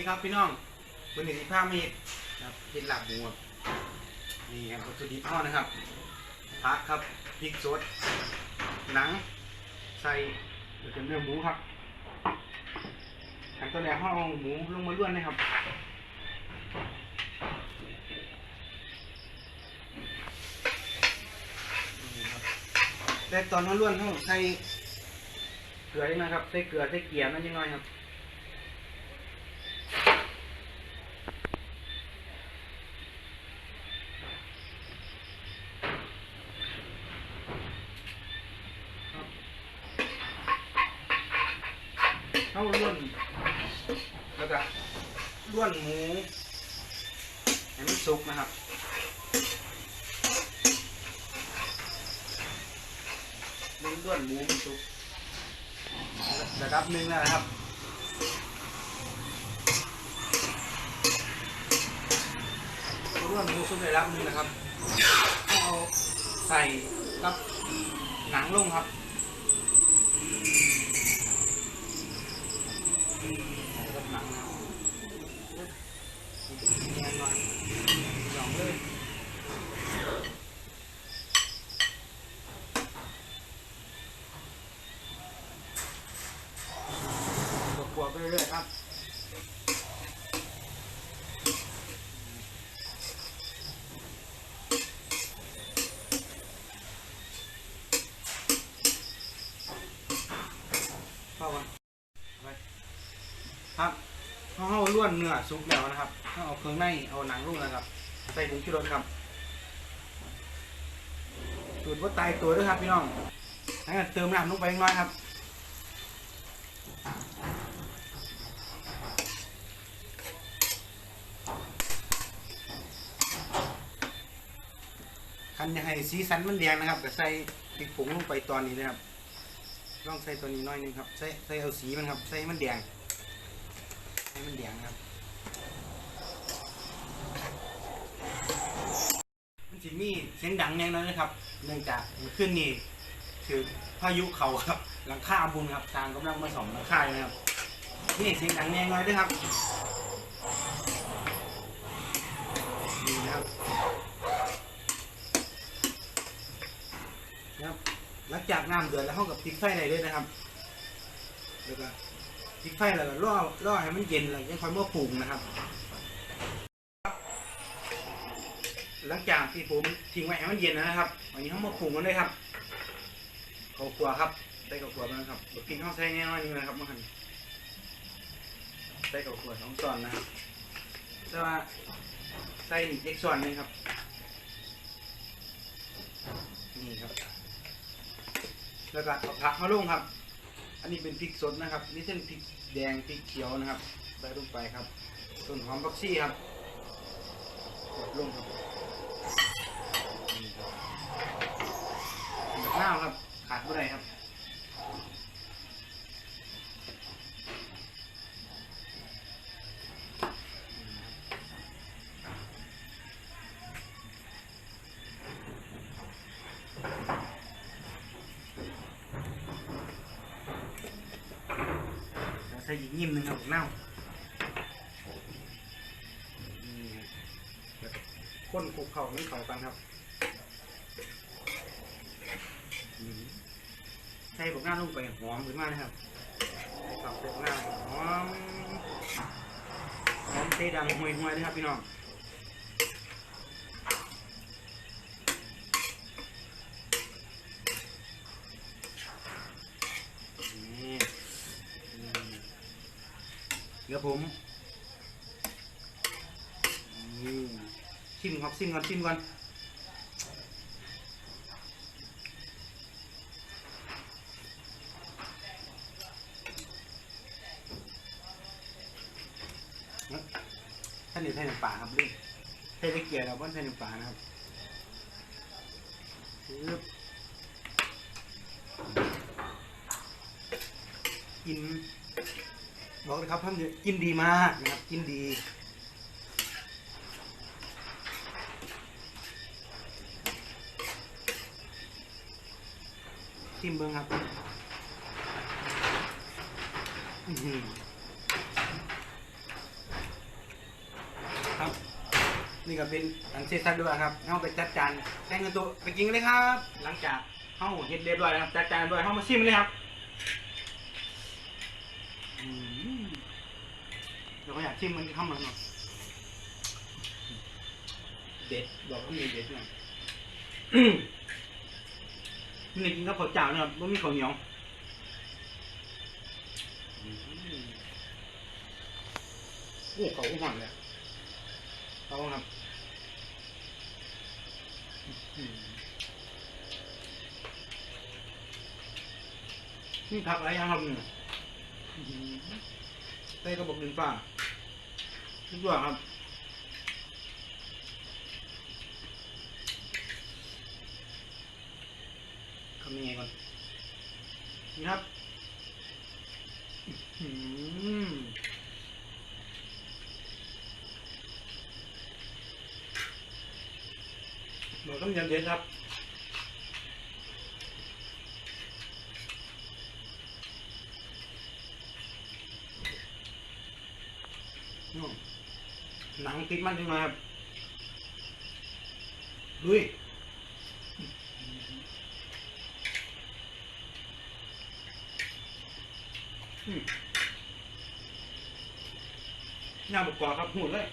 ดีครับพี่น้องวันนี้ที่ผ้ามีดครับเห็นหลับหมูครับนี่ครับวัตถุดิบห่อนะครับผักครับพริกสดหนังใส่แล้วก็เนื้อหมูครับขั้นตอนแรกห่อเอาหมูลงมาล้วนนะครับนี่ครับแต่ตอนมาล้วนเขาใส่เกลือยังนะครับใส่เกลือใส่เกลียมนั่นยังน้อยครับ เข้าล้วนแล้วก็ล้วนหมูให้มันสุกนะครับล้วนล้วนหมูมันสุกระดับหนึ่งแล้วนะครับล้วนหมูสุกระดับหนึ่งนะครับเอาใส่กับหนังลงครับ กับหนังนะแน่นอนลองเลยกลัวๆไปเรื่อยๆครับ เข้ากันไป ครับเขาเอาล้วนเนื้อซุปแล้วนะครับเขาเอาเครื่องในเอาหนังลงนะครับ ใส่ผงชูรสครับสูตรว่าตายตัวด้วยครับพี่น้องให้เติมน้ำลงไปน้อยครับคันยากให้สีสันมันแดงนะครับก็ใส่พริกผงลงไปตอนนี้เลยครับลองใส่ตัวนี้น้อยหนึงครับ ใส่ใส่เอาสีมันครับ ใส่มันแดง ให้มันแดงครับมันจะมีเสียงดังแน่นอนนะครับ เนื่องจากขึ้นนี่คือพายุเขาครับ หลังคาบุญครับทางกำลังมาส่องหลังคาอยู่นะครับนี่เสียงดังแน่นอนด้วยครับนี่นะครับนะครับหลังจากน้ำเดือดแล้วเขากับพลิกไฟได้เลยนะครับแล้วก็ พลิกไฟแล้วก็ล่อล่อให้มันเย็นแล้วยังค่อยมาปรุงนะครับ หลังจากที่ผมทิ้งไว้ให้มันเย็นนะครับวันนี้เขามาปรุงกันเลยครับข้าวคั่วครับใส่ข้าวคั่วมาครับบกินข้าวใส่แน่นอนนี่นะครับเมื่อกี้ใส่ข้าวคั่วสองช้อนนะครับแต่ว่าใส่อีกเล็กช้อนหนึงครับ นี่ครับ แล้วก็เอาผักมาลงครับ อันนี้เป็นพริกสดนะครับนี่เช่นพริกแดงพริกเขียวนะครับใส่ลงไปครับต้นหอมบักซี่ครับกดลงครับนี่ครับข้าครับขาดไม่ได้ครับ แล้วใส่อีกยิ้มหนึ่งครับเน่านี่ครับแล้วก็ข้นคลุกเข่าไม่เข่ากันครับใส่ผมหน้าลงไปหอมขึ้นมานะครับใส่บกหน้าหอมหอมเตดังห่วยๆนะครับพี่น้องนี่อืมเดี๋ ยวผมชิมครับชิมก่อนชิมก่อนท่านอยู่ไทยน้ำปลาครับลูกไทยตะเกียบเราบ้านไทยน้ำปลานะครับปึ๊บกิน บอกเลยครับท่านกินดีมากนะครับกินดีชิมเบิ้งครับอือหือครับ นี่ก็เป็นอันเสร็จสับด้วยครับเอาไปจัดจานแต่งกันตัวไปกินเลยครับ หลังจากเข้าเฮ็ดเรียบร้อยแล้วจัดจานเรียบร้อยเข้ามาชิมเลยครับอืม เดี๋ยวก็อยากชิมมันเข้ามาหน่อยเด็ดบอกว่ามีเด็ดหน่อยอืมนี่กินกับข้าวเจ้านะครับไม่มีข้าวเหนียวอืมโอ้เขาก็หอนเลยเขาครับอืมนี่ผักอะไรยังครับเนี่ยอื้อหือใส่กระบอกดินฟ้า ทุกอย่างครับทำยังไงก่อน นี่ครับหมูต้มยำเด็ดครับอืม หนังติดมันขึ้นมาครับดุยหืมย่าบุกกรอครับหูเลย